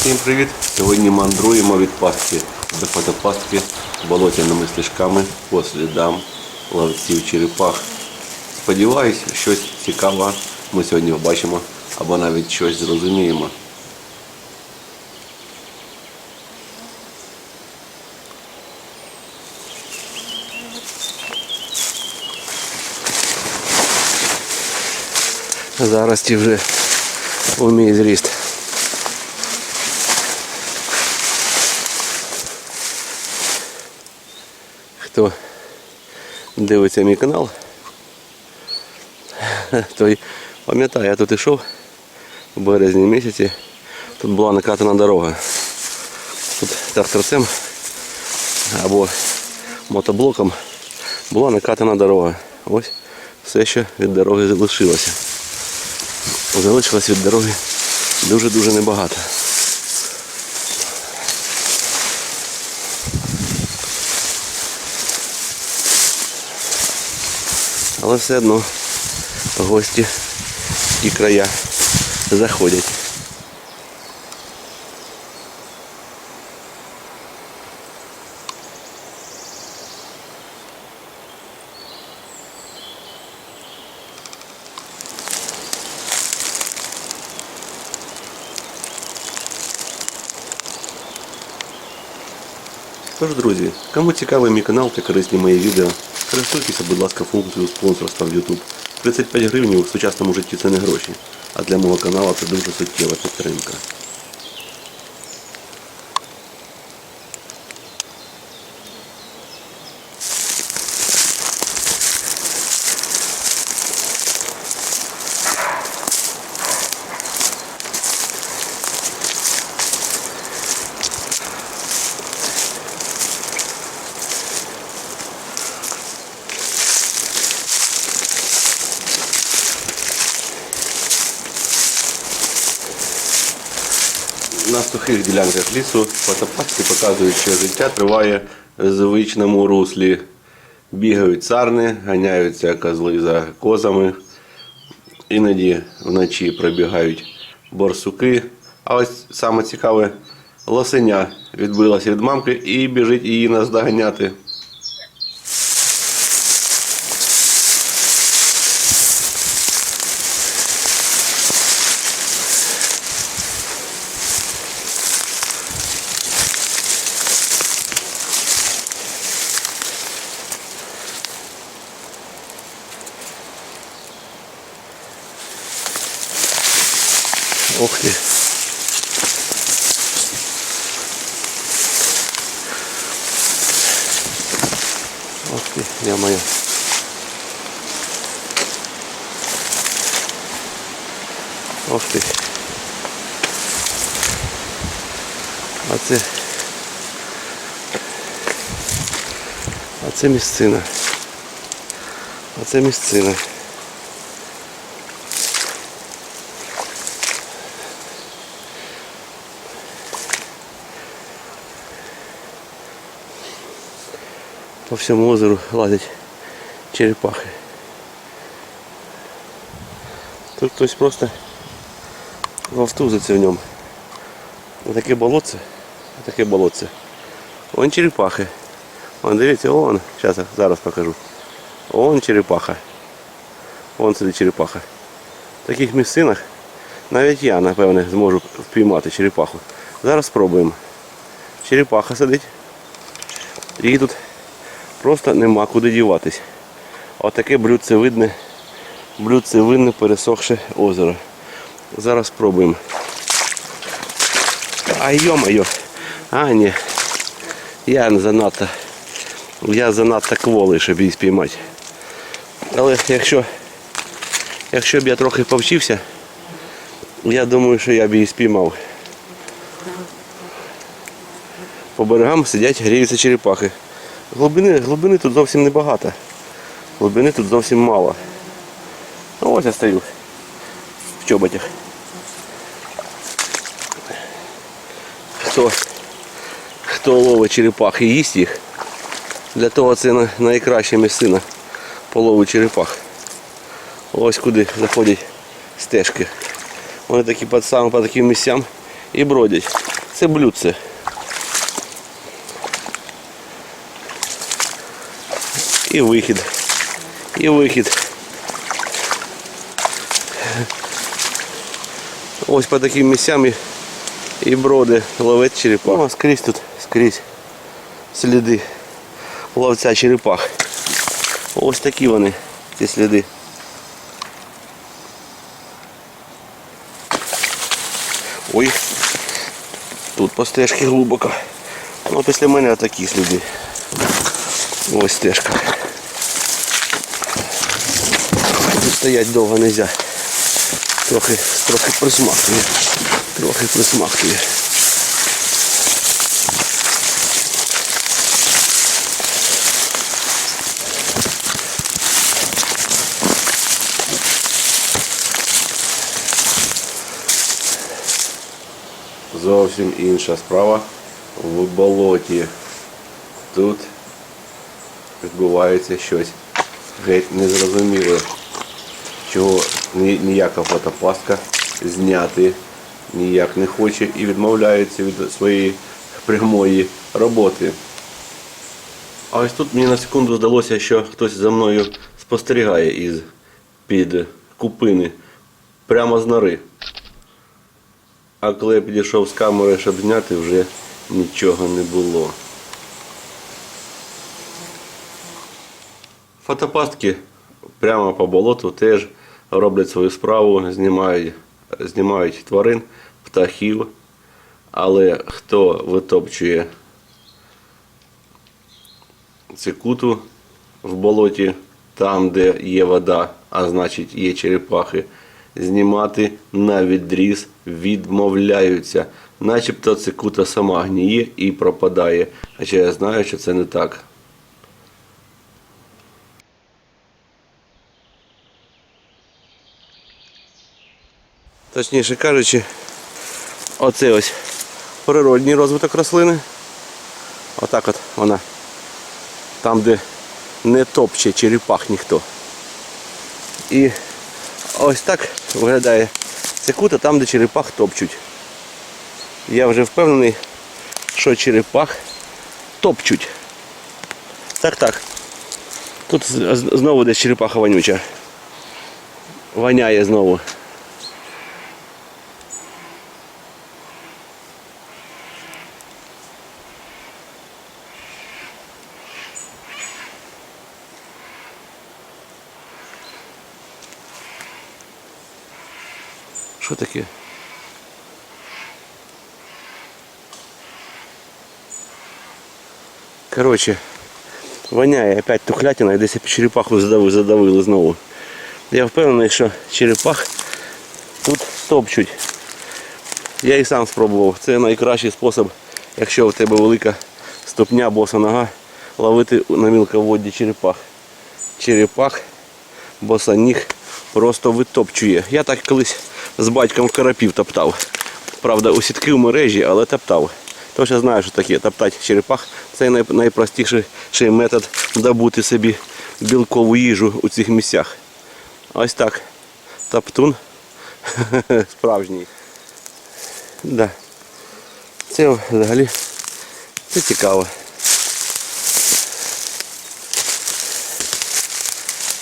Всім привіт! Сьогодні мандруємо від пастки до фотопастки болотяними стежками по слідам ловців черепах. Сподіваюсь, щось цікаве ми сьогодні побачимо або навіть щось зрозуміємо. Зараз ті вже у мій зріст. Хто дивиться мій канал, той пам'ятає, я тут йшов у березні місяці. Тут була накатана дорога. Тут тракторцем або мотоблоком була накатана дорога. Ось все, що від дороги залишилося. Залишилось від дороги дуже-дуже небагато. Але все одно гості в ті края заходять. Тож, друзі, кому цікавий мій канал та корисні мої відео, користуйтеся, будь ласка, функцією спонсорства в YouTube. 35 гривень у сучасному житті це не гроші, а для мого каналу це дуже суттєва підтримка. На сухих ділянках лісу фотопастки показують, що життя триває в звичному руслі. Бігають царни, ганяються козли за козами. Іноді вночі пробігають борсуки. А ось саме цікаве, лосеня відбилася від мамки і біжить її наздоганяти. Ох ти. Ох ти, я моя. Ох ти. А це. А це місцина. А це місцина. По всьому озеру лазять черепахи. Тут хтось просто вовтузиться в ньому. Отаке болотце, таке болотце. Вон черепахи. Вон, дивіться, вон, зараз, зараз покажу. Вон черепаха. Вон сидить черепаха. В таких місцинах навіть я, напевне, зможу впіймати черепаху. Зараз спробуємо. Черепаха сидить. І тут просто нема куди діватись. Отаке блюдце видне, блюдце видне пересохше озеро. Зараз спробуємо. А йо-моє. А, ні. Я занадто. Я занадто кволий, щоб її спіймати. Але якщо, якщо б я трохи повчився, я думаю, що я б її спіймав. По берегам сидять, гріються черепахи. Глибини, глибини тут зовсім небагато. Глибини тут зовсім мало. Ну ось я стою в чоботях. Хто, хто ловить черепах і їсть їх, для того це найкраща місцина по лову черепах. Ось куди заходять стежки. Вони такі під саме по таким місцям і бродять. Це блюдце. І вихід. І вихід. Ось по таким місцям і, і броди ловить черепах. О, скрізь тут, скрізь сліди ловця черепах. Ось такі вони, ці сліди. Ой, тут по стежці глибоко. Ну, після мене такі сліди. Ось стежка. Тут стоять довго не можна. Трохи, трохи присмактує. Трохи присмактує. Зовсім інша справа в болоті. Тут відбувається щось геть незрозуміле, чого ніяка фотопастка зняти ніяк не хоче і відмовляється від своєї прямої роботи. А ось тут мені на секунду здалося, що хтось за мною спостерігає із під купини прямо з нори. А коли я підійшов з камери, щоб зняти, вже нічого не було. Фотопастки прямо по болоту теж роблять свою справу, знімають, знімають тварин, птахів. Але хто витопчує цикуту в болоті, там, де є вода, а значить є черепахи, знімати на відріз відмовляються. Начебто цикута сама гніє і пропадає. Хоча я знаю, що це не так. Точніше кажучи, оце ось природній розвиток рослини. Отак от вона. Там, де не топче черепах ніхто. І ось так виглядає цикута там, де черепах топчуть. Я вже впевнений, що черепах топчуть. Так, так. Тут знову десь черепаха вонюча. Воняє знову. Що таке? Коротше, воняє опять тухлятина і десь черепаху задавили, задавили знову. Я впевнений, що черепах тут топчуть. Я і сам спробував. Це найкращий спосіб, якщо у тебе велика ступня, боса нога, ловити на мілководді черепах. Черепах босоніг просто витопчує. Я так колись з батьком карапів топтав. Правда, у сітки в мережі, але топтав. Тож я знаю, що таке топтати черепах. Це найпростіший метод добути собі білкову їжу у цих місцях. Ось так. Топтун справжній. Да. Це взагалі це цікаво.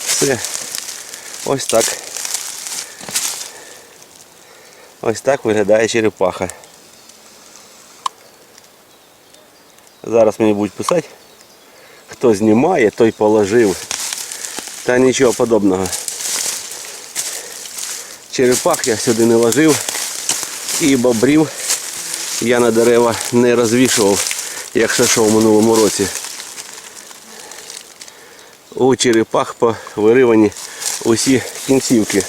Все. Ось так. Ось так виглядає черепаха. Зараз мені будуть писати, хто знімає, той положив. Та нічого подобного. Черепах я сюди не ложив і бобрів я на дерева не розвішував, як шашов в минулому році. У черепах повиривані усі кінцівки.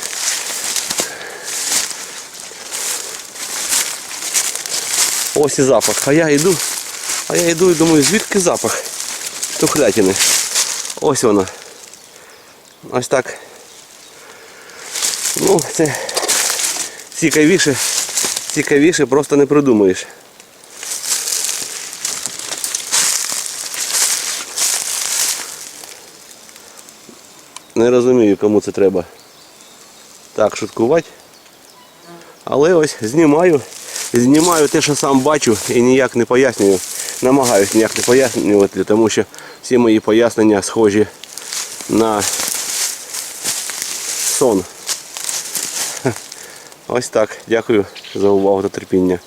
Ось і запах. А я йду, а я йду і думаю, звідки запах тухлятини. Ось воно. Ось так. Ну, це цікавіше, цікавіше просто не придумаєш. Не розумію, кому це треба так шуткувати. Але ось знімаю знімаю те, що сам бачу і ніяк не пояснюю. Намагаюсь ніяк не пояснювати, тому що всі мої пояснення схожі на сон. Ось так. Дякую за увагу та терпіння.